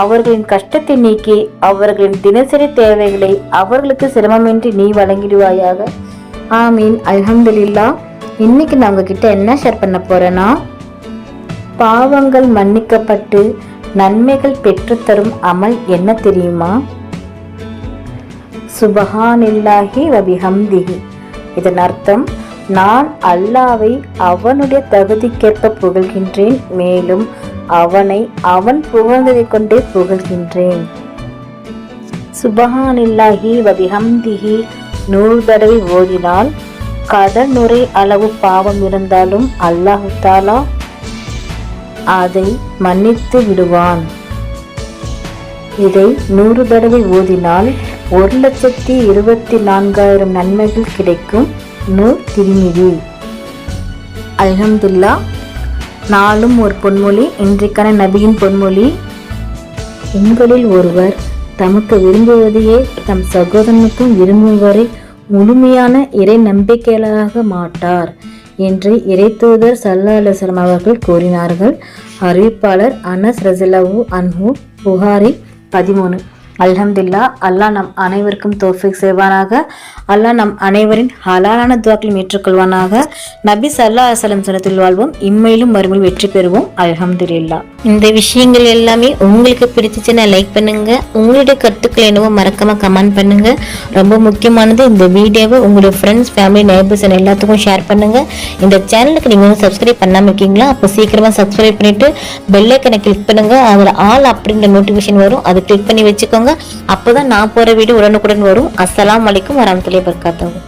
அவர்களின் கஷ்டத்தை நீக்கி அவர்களின் தினசரி தேவைகளை அவர்களுக்கு சிரமமின்றி நீ வழங்கிடுவாயாக. ஆமீன். அலமதுல்லா இன்னைக்கு நான் உங்ககிட்ட என்ன ஷேர் பண்ண போறேன்னா பாவங்கள் மன்னிக்கப்பட்டு நன்மைகள் பெற்றுத்தரும் அமல் என்ன தெரியுமா? சுபஹானில்லாஹி வபிஹம்திஹி. இதன் அர்த்தம் நான் அல்லாவை அவனுடைய தகுதிக்கேற்ப புகழ்கின்றேன் மேலும் அவனை அவன் புகழ்ந்ததைக் கொண்டே புகழ்கின்றேன். சுபஹானில்லாஹி வபிஹம்திஹி நூறு தடவை ஓதினால் கடல் நுரை அளவு பாவம் இருந்தாலும் அல்லாஹு தாலா அதை மன்னித்து விடுவான். இதை நூறு தடவை ஓதினால் ஒரு லட்சத்தி இருபத்தி நான்காயிரம் நன்மைகள் கிடைக்கும் நூர் திருமிதி. அல்ஹம்துல்லா நாளும் ஒரு பொன்மொழி இன்றைக்கான நபியின் பொன்மொழி. உங்களில் ஒருவர் தமக்கு விரும்புவதையே தம் சகோதரனுக்கும் விரும்புவரை முழுமையான இறை நம்பிக்கையாளராக மாட்டார் என்று இறைத்தூதர் சல்லா அலுவலம் அவர்கள் கூறினார்கள். அறிவிப்பாளர் அனஸ் ரசிலவு அன்ஹு புகாரி பதிமூணு. அல்ஹம்துல்லா அல்லாஹ் நம் அனைவருக்கும் தோஃபிக் செய்வானாக. அல்லாஹ் நம் அனைவரின் ஹலாலான துவாக்களையும் ஏற்றுக்கொள்வானாக. நபி சல்லா அசலம் சொன்னத்தில் வாழ்வோம் இம்மையிலும் மறுமையில் வெற்றி பெறுவோம். அல்ஹம்துல்லா இந்த விஷயங்கள் எல்லாமே உங்களுக்கு பிடிச்சிச்சுன்னா லைக் பண்ணுங்க. உங்களுடைய கருத்துக்கள் என்னவோ மறக்காம கமெண்ட் பண்ணுங்க. ரொம்ப முக்கியமானது இந்த வீடியோவை உங்களுடைய ஃப்ரெண்ட்ஸ் ஃபேமிலி நைபர்ஸ் எல்லாத்துக்கும் ஷேர் பண்ணுங்க. இந்த சேனலுக்கு நீங்கள் வந்து சப்ஸ்கிரைப் பண்ணாமல் இருக்கீங்களா? அப்போ சீக்கிரமாக சப்ஸ்கிரைப் பண்ணிட்டு பெல்லைக்கனை கிளிக் பண்ணுங்க. அதில் ஆல் அப்படின்ற நோட்டிஃபிகேஷன் வரும். அதை கிளிக் பண்ணி வச்சுக்கோங்க. அப்போதான் நான் போற வீடு உடனுக்குடன் வரும். அஸ்லாம் வலைக்கும் வரமத்துலேயே பர்காத்தவும்